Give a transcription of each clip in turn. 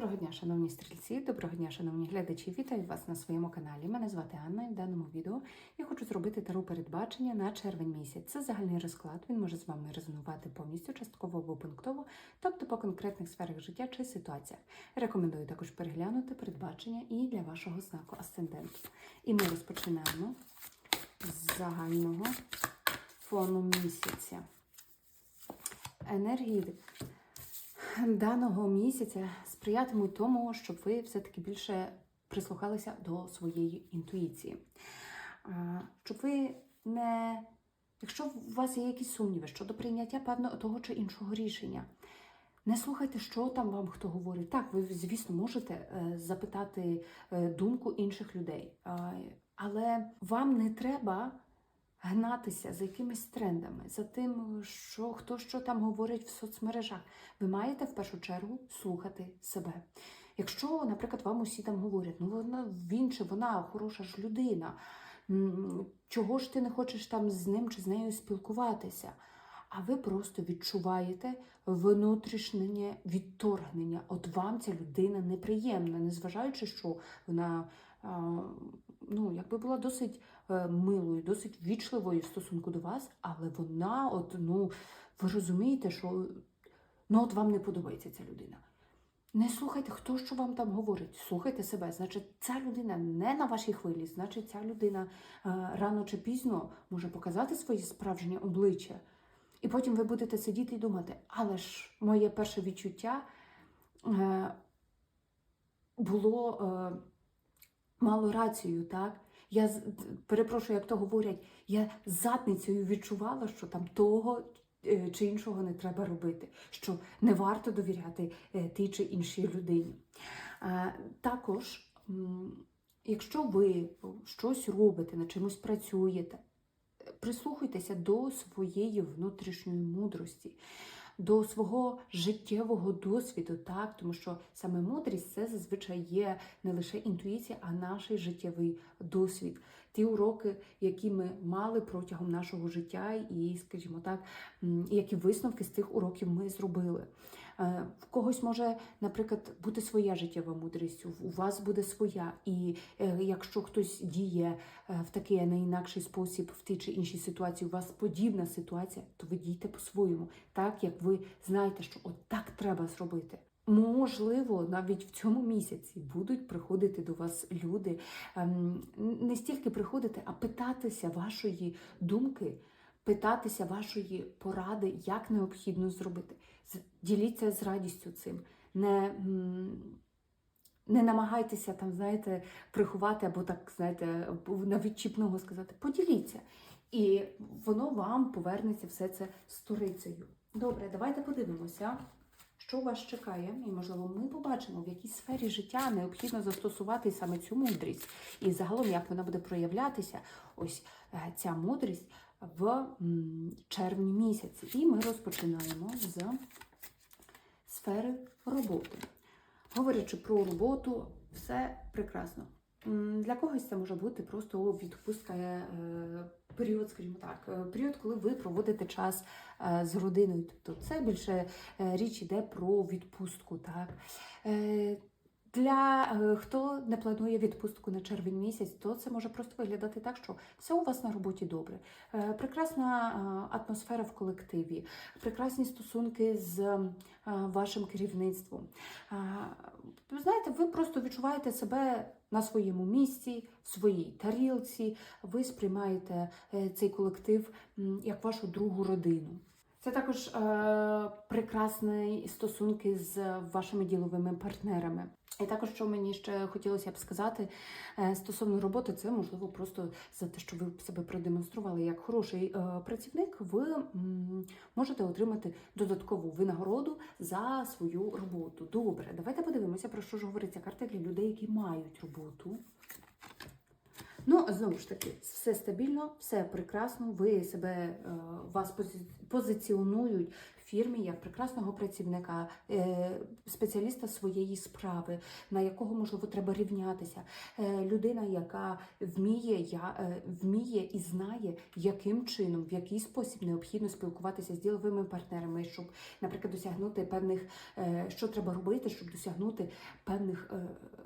Доброго дня, шановні стрільці, доброго дня, шановні глядачі. Вітаю вас на своєму каналі. Мене звати Анна, і в даному відео я хочу зробити тару передбачення на червень місяць. Це загальний розклад. Він може з вами резонувати повністю, частково або пунктово, тобто по конкретних сферах життя чи ситуаціях. Рекомендую також переглянути передбачення і для вашого знаку асценденту. І ми розпочинаємо з загального фону місяця. Енергії даного місяця сприятимуть тому, щоб ви все-таки більше прислухалися до своєї інтуїції. Щоб ви не, якщо у вас є якісь сумніви щодо прийняття певного того чи іншого рішення, не слухайте, що там вам хто говорить. Так, ви, звісно, можете е, запитати е, думку інших людей, але вам не треба гнатися за якимись трендами, за тим, що хто що там говорить в соцмережах. Ви маєте в першу чергу слухати себе. Якщо, наприклад, вам усі там говорять, ну вона він чи вона хороша ж людина, чого ж ти не хочеш там з ним чи з нею спілкуватися? А ви просто відчуваєте внутрішнє відторгнення. От вам ця людина неприємна, незважаючи, що вона ну, якби була досить милою, досить ввічливою в стосунку до вас, але вона, от, ну, ви розумієте, що ну, от вам не подобається ця людина. Не слухайте, хто що вам там говорить. Слухайте себе. Значить, ця людина не на вашій хвилі, значить, ця людина е, рано чи пізно може показати своє справжнє обличчя. І потім ви будете сидіти і думати, але ж моє перше відчуття е, було е, мало рацію, так? Я перепрошую, як то говорять, я задницею відчувала, що там того е, чи іншого не треба робити, що не варто довіряти е, тій чи іншій людині. Е, Також, якщо ви щось робите, над чимось працюєте, прислухайтеся до своєї внутрішньої мудрості. До свого життєвого досвіду, так тому що саме мудрість це зазвичай є не лише інтуїція, а наш життєвий досвід, ті уроки, які ми мали протягом нашого життя, і, скажімо так, які висновки з цих уроків ми зробили. Е, В когось може, наприклад, бути своя життєва мудрість, у- вас буде своя. І е, якщо хтось діє е, в такий, а не інакший спосіб в тій чи іншій ситуації, у вас подібна ситуація, то ви дійте по-своєму, так як ви знаєте, що от так треба зробити. Можливо, навіть в цьому місяці будуть приходити до вас люди, ем, не стільки приходити, а питатися вашої думки, питатися вашої поради, як необхідно зробити. Діліться з радістю цим. Не, не намагайтеся там, знаєте, приховати або так, знаєте, навіть чіпного сказати. Поділіться. І воно вам повернеться все це сторицею. Добре, давайте подивимося, що вас чекає, і можливо, ми побачимо, в якій сфері життя необхідно застосувати саме цю мудрість, і загалом як вона буде проявлятися, ось е, ця мудрість в червні місяці. І ми розпочинаємо з сфери роботи. Говорячи про роботу, все прекрасно. Для когось це може бути просто відпустка, е, період, скажімо так, е, період, коли ви проводите час е, з родиною. Тобто це більше річ іде про відпустку. Так? Для е, хто не планує відпустку на червень місяць, то це може просто виглядати так, що все у вас на роботі добре. Е, Прекрасна е, атмосфера в колективі, прекрасні стосунки з вашим керівництвом. Знаєте, ви просто відчуваєте себе на своєму місці, в своїй тарілці. Ви сприймаєте цей колектив як вашу другу родину. Це також е, прекрасні стосунки з вашими діловими партнерами. І також, що мені ще хотілося б сказати е, стосовно роботи, це можливо просто за те, що ви себе продемонстрували як хороший е, працівник, ви можете отримати додаткову винагороду за свою роботу. Добре, давайте подивимося, про що ж говориться карта для людей, які мають роботу. Ну, знову ж таки, все стабільно, все прекрасно. Ви себе е, вас позиціонують фірмі як прекрасного працівника, е, спеціаліста своєї справи, на якого можливо треба рівнятися. Е, Людина, яка вміє, я, е, вміє і знає, яким чином, в який спосіб необхідно спілкуватися з діловими партнерами, щоб, наприклад, досягнути певних, що треба робити, щоб досягнути певних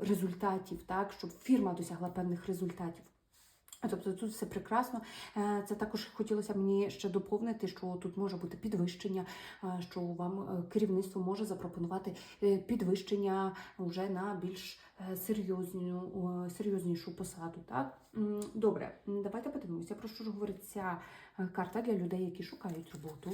результатів, так, щоб фірма досягла певних результатів. Тобто тут все прекрасно. Е, Це також хотілося мені ще доповнити, що тут може бути підвищення, е, що вам е, керівництво може запропонувати підвищення вже на більш серйозну, серйознішу посаду. Так? Добре, давайте подивимося, про що ж говорить ця карта для людей, які шукають роботу.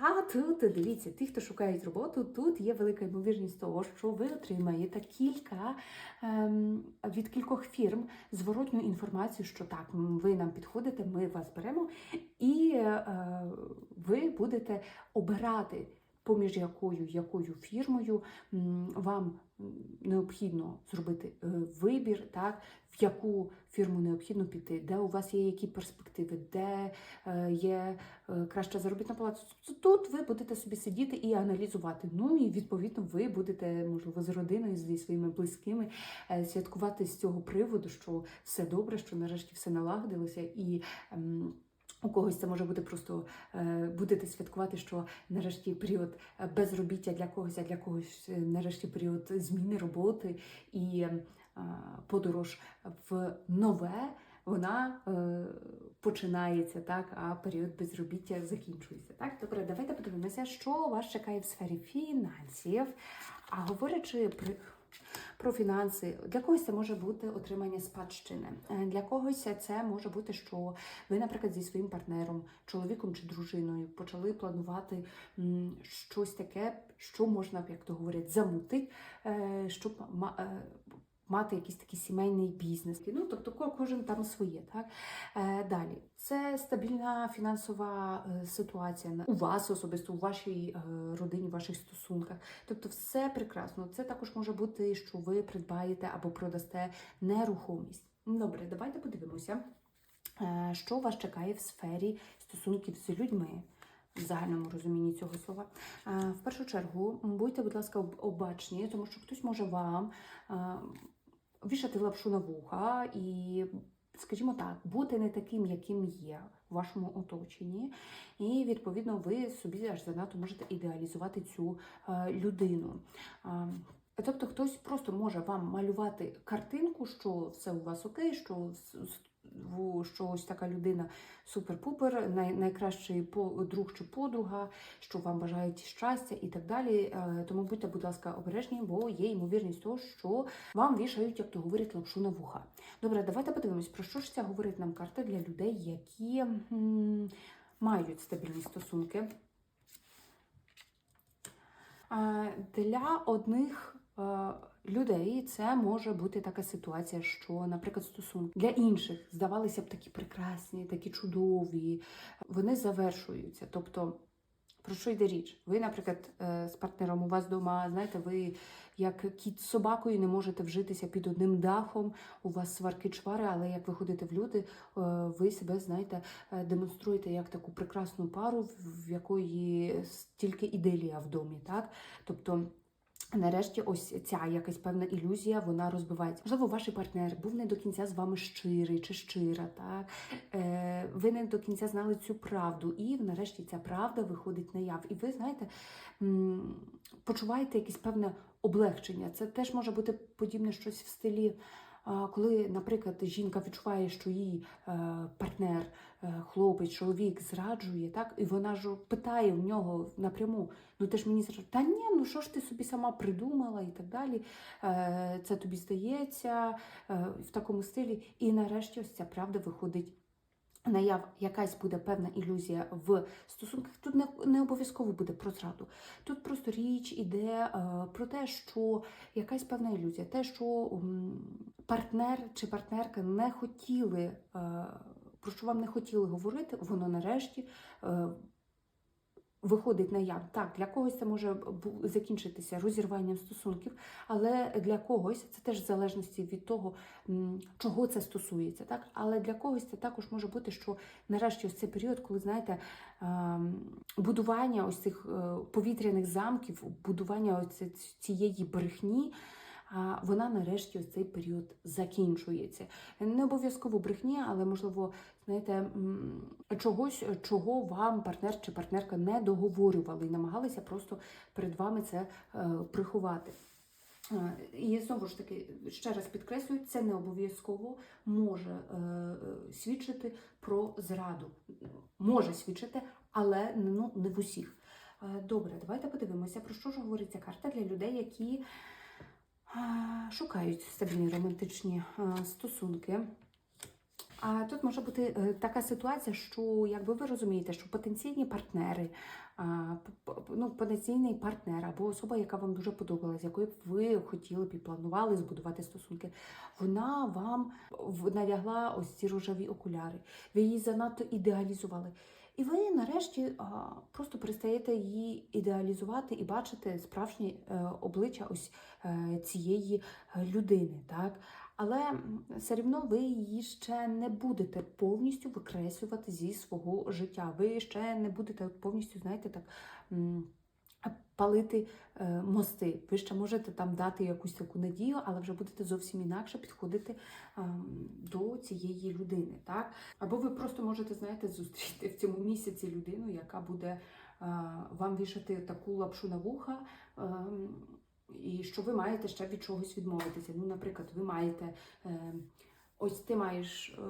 А тут дивіться, ті, хто шукають роботу, тут є велика ймовірність того, що ви отримаєте кілька ем, від кількох фірм зворотню інформацію, що так, ви нам підходите, ми вас беремо, і е, ви будете обирати. Поміж якою якою фірмою вам необхідно зробити е, вибір, так в яку фірму необхідно піти, де у вас є які перспективи, де е, є е, краща заробітна плата. Тут ви будете собі сидіти і аналізувати. Ну і відповідно ви будете, можливо, з родиною, зі своїми близькими святкувати з цього приводу, що все добре, що нарешті все налагодилося і. У когось це може бути просто е, будете святкувати, що нарешті період е, безробіття для когось, а для когось е, нарешті період зміни роботи і подорож в нове. Вона е, починається, так, а період безробіття закінчується. Так, добре, давайте подивимося, що вас чекає в сфері фінансів. А говорячи при про фінанси. Для когось це може бути отримання спадщини. Е, Для когось це може бути, що ви, наприклад, зі своїм партнером, чоловіком чи дружиною почали планувати щось таке, що можна, як то говорять, замутити, е, щоб е, мати якийсь такий сімейний бізнес. Ну, тобто кожен там своє. Так? Е, Далі, це стабільна фінансова е, ситуація у вас особисто, у вашій е, родині, в ваших стосунках. Тобто, все прекрасно. Це також може бути, що ви придбаєте або продасте нерухомість. Добре, давайте подивимося, що вас чекає в сфері стосунків з людьми. В загальному розумінні цього слова. В першу чергу, будьте, будь ласка, обачні, тому що хтось може вам вішати лапшу на вуха і, скажімо так, бути не таким, яким є в вашому оточенні. І, відповідно, ви собі аж занадто можете ідеалізувати цю е, людину. Тобто хтось просто може вам малювати картинку, що все у вас окей, що, що ось така людина супер-пупер, най, найкращий друг чи подруга, що вам бажають щастя і так далі. Е, Тому будьте, будь ласка, обережні, бо є ймовірність того, що вам вішають, як то говорять, лапшу на вуха. Добре, давайте подивимось, про що ж ця говорить нам карта для людей, які м, мають стабільні стосунки. Е, Для одних е, людей це може бути така ситуація, що, наприклад, стосунки для інших здавалися б такі прекрасні, такі чудові, вони завершуються. Тобто, про що йде річ? Ви, наприклад, е, з партнером у вас вдома, знаєте, ви як кіт з собакою не можете вжитися під одним дахом, у вас сварки чвари, але як ви ходите в люди, е, ви себе, знаєте, е, демонструєте як таку прекрасну пару, в- якої стільки іделія в домі, так? Тобто. Нарешті, ось ця якась певна ілюзія, вона розбивається. Можливо, ваш партнер був не до кінця з вами щирий чи щира, так е, ви не до кінця знали цю правду, і нарешті ця правда виходить наяв. І ви знаєте, почуваєте якесь певне облегчення. Це теж може бути подібне щось в стилі. Коли, наприклад, жінка відчуває, що її е, партнер, е, хлопець, чоловік зраджує, так і вона ж питає в нього напряму: ну ти ж мені зраджуєш, та ні, ну що ж ти собі сама придумала і так далі. Е, Це тобі здається в такому стилі. І нарешті ось ця правда виходить. Наяв якась буде певна ілюзія в стосунках. Тут не, не обов'язково буде про зраду. Тут просто річ іде е, про те, що якась певна ілюзія, те, що м, партнер чи партнерка не хотіли, е, про що вам не хотіли говорити, воно нарешті е, виходить на яв. Так, для когось це може закінчитися розірванням стосунків, але для когось це теж в залежності від того, чого це стосується. Так? Але для когось це також може бути, що нарешті ось цей період, коли знаєте, ем, будування ось цих е, повітряних замків, будування ось цієї брехні. Вона нарешті ось цей період закінчується. Не обов'язково брехні, але можливо, знаєте, чогось, чого вам партнер чи партнерка не договорювали і намагалися просто перед вами це е, приховати. Е, І знову ж таки, ще раз підкреслюю, це не обов'язково може е, е, свідчити про зраду. Може свідчити, але ну, не в усіх. Добре, давайте подивимося, про що ж говорить ця карта для людей, які шукають стабільні романтичні е, стосунки. А тут може бути е, така ситуація, що якби ви розумієте, що потенційні партнери, ну, потенційний партнер або особа, яка вам дуже подобалась, якою б ви хотіли б і планували збудувати стосунки, вона вам надягла ось ці рожеві окуляри. Ви її занадто ідеалізували. І ви нарешті просто перестаєте її ідеалізувати і бачити справжнє е, обличчя ось е, цієї е, людини. Так? Але все рівно ви її ще не будете повністю викреслювати зі свого життя. Ви ще не будете повністю, знаєте, так. Палити е, мости. Ви ще можете там дати якусь таку надію, але вже будете зовсім інакше підходити ем, до цієї людини. Так? Або ви просто можете, знаєте, зустріти в цьому місяці людину, яка буде е, вам вішати таку лапшу на вуха. ем, і що ви маєте ще від чогось відмовитися. Ну, наприклад, ви маєте е, ось ти маєш е,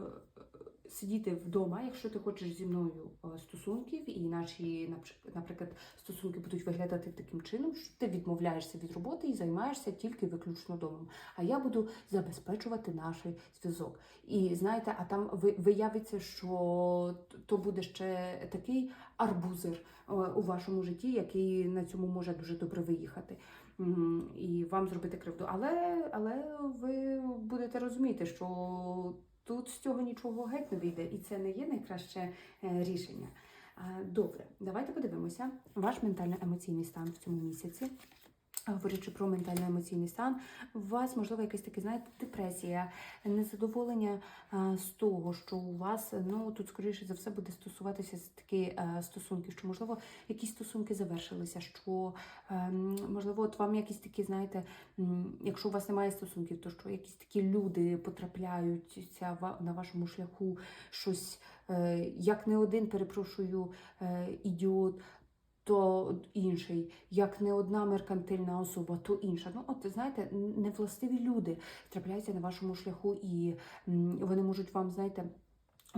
сидіти вдома, якщо ти хочеш зі мною е, стосунків, і наші, напр- наприклад, стосунки будуть виглядати таким чином, що ти відмовляєшся від роботи і займаєшся тільки виключно домом. А я буду забезпечувати наш зв'язок. І знаєте, а там ви- виявиться, що то буде ще такий арбузер е, у вашому житті, який на цьому може дуже добре виїхати. І вам зробити кривду. Але, але ви будете розуміти, що тут з цього нічого геть не вийде, і це не є найкраще е, рішення. Добре, давайте подивимося ваш ментально-емоційний стан в цьому місяці. Говорячи про ментально-емоційний стан, у вас можливо якась таке, знаєте, депресія, незадоволення е, з того, що у вас ну тут скоріше за все буде стосуватися такі е, стосунки, що можливо якісь стосунки завершилися, що ем, можливо, от вам якісь такі, знаєте, якщо у вас немає стосунків, то що якісь такі люди потрапляються на вашому шляху, щось е, як не один, перепрошую, е, ідіот. То інший, як не одна меркантильна особа, то інша. Ну, от знаєте, невластиві люди трапляються на вашому шляху, і вони можуть вам, знаєте,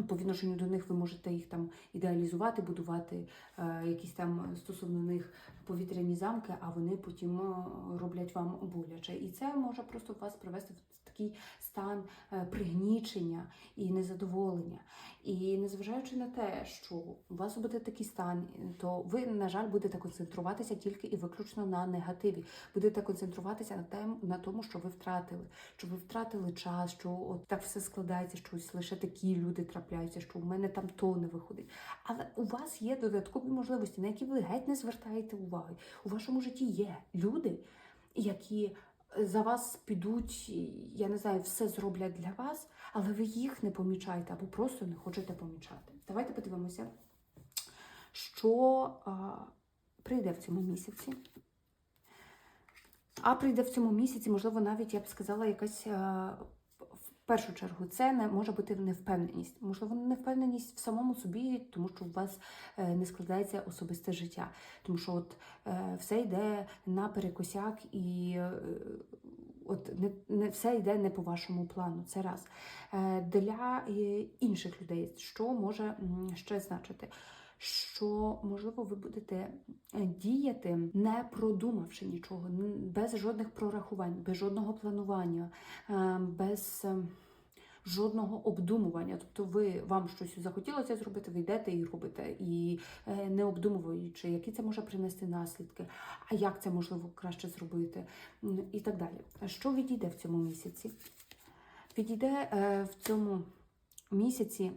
по відношенню до них ви можете їх там ідеалізувати, будувати е, якісь там стосовно них повітряні замки, а вони потім е, роблять вам боляче. І це може просто вас привести в такий стан е, пригнічення і незадоволення. І незважаючи на те, що у вас буде такий стан, то ви, на жаль, будете концентруватися тільки і виключно на негативі. Будете концентруватися на тем, на тому, що ви втратили, що ви втратили час, що от так все складається, що ось лише такі люди трапляються, що у мене там то не виходить. Але у вас є додаткові можливості, на які ви геть не звертаєте уваги. У вашому житті є люди, які за вас підуть, я не знаю, все зроблять для вас, але ви їх не помічаєте або просто не хочете помічати. Давайте подивимося, що а, прийде в цьому місяці. А прийде в цьому місяці, можливо, навіть я б сказала, якась а, першу чергу це не може бути невпевненість. Можливо, невпевненість в самому собі, тому що у вас е, не складається особисте життя. Тому що от е, все йде на перекосяк і е, от не, не все йде не по вашому плану. Це раз. Для інших людей, що може ще значити? Що можливо ви будете е, діяти, не продумавши нічого, без жодних прорахувань, без жодного планування, е, без е, жодного обдумування. Тобто, ви вам щось захотілося зробити, ви йдете і робите, і не обдумуючи, які це може принести наслідки, а як це можливо краще зробити, і так далі. Що відійде в цьому місяці? Відійде в цьому місяці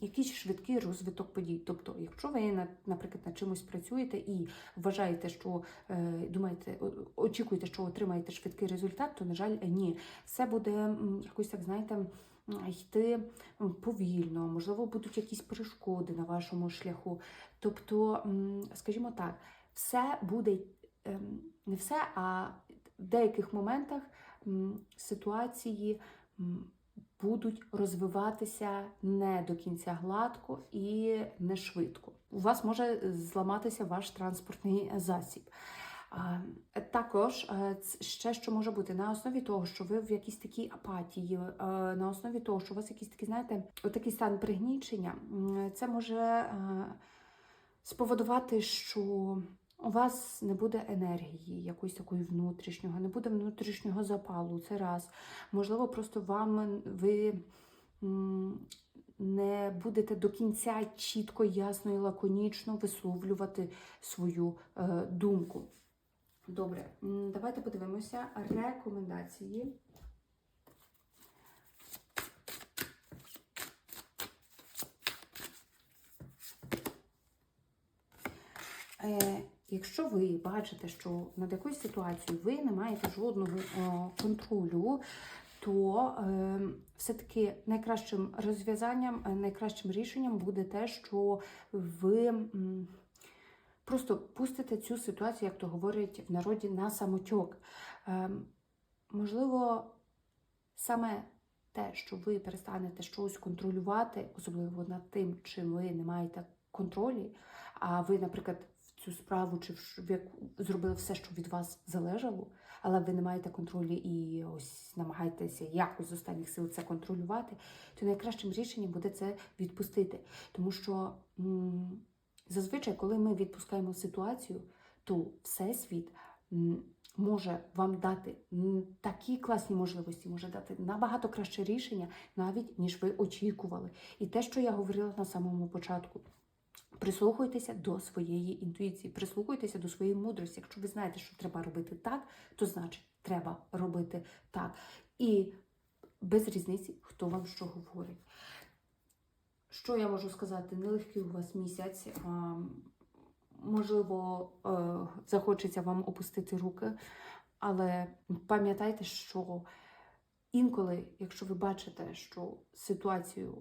якийсь швидкий розвиток подій. Тобто, якщо ви, на- наприклад, над чимось працюєте і вважаєте, що е, думаєте, очікуєте, що отримаєте швидкий результат, то, на жаль, ні. Все буде якось так, знаєте, йти повільно, можливо, будуть якісь перешкоди на вашому шляху. Тобто, скажімо так, все буде ем, не все, а в деяких моментах ситуації будуть розвиватися не до кінця гладко і не швидко. У вас може зламатися ваш транспортний засіб. Також е, ще що може бути на основі того, що ви в якійсь такій апатії, е, на основі того, що у вас якийсь такий, знаєте, отакий стан пригнічення, це може е, спроводувати, що у вас не буде енергії, якоїсь такої внутрішнього, не буде внутрішнього запалу. Це раз. Можливо, просто вам ви не будете до кінця чітко, ясно і лаконічно висловлювати свою е, думку. Добре, давайте подивимося рекомендації. Е, якщо ви бачите, що над якоюсь ситуацією ви не маєте жодного о, контролю, то е, все-таки найкращим розв'язанням, е, найкращим рішенням буде те, що ви просто пустите цю ситуацію, як то говорять в народі, на самотьок. Е, можливо, саме те, що ви перестанете щось контролювати, особливо над тим, чим ви не маєте контролі, а ви, наприклад, цю справу чи зробили все, що від вас залежало, але ви не маєте контролю і ось намагаєтеся якось з останніх сил це контролювати, то найкращим рішенням буде це відпустити. Тому що м, зазвичай, коли ми відпускаємо ситуацію, то всесвіт може вам дати такі класні можливості, може дати набагато краще рішення, навіть ніж ви очікували. І те, що я говорила на самому початку. Прислухайтеся до своєї інтуїції, прислухайтеся до своєї мудрості. Якщо ви знаєте, що треба робити так, то значить треба робити так. І без різниці, хто вам що говорить. Що я можу сказати? Нелегкий у вас місяць. Можливо, е, захочеться вам опустити руки, але пам'ятайте, що інколи, якщо ви бачите, що ситуацію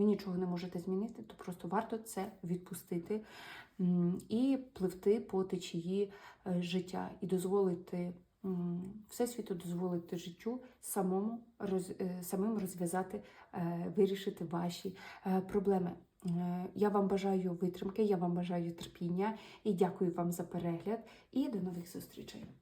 ви нічого не можете змінити, то просто варто це відпустити і пливти по течії е, життя і дозволити всесвіту, дозволити життю самому роз, е, самим розв'язати, е, вирішити ваші проблеми. Я вам бажаю витримки, я вам бажаю терпіння і дякую вам за перегляд. І до нових зустрічей.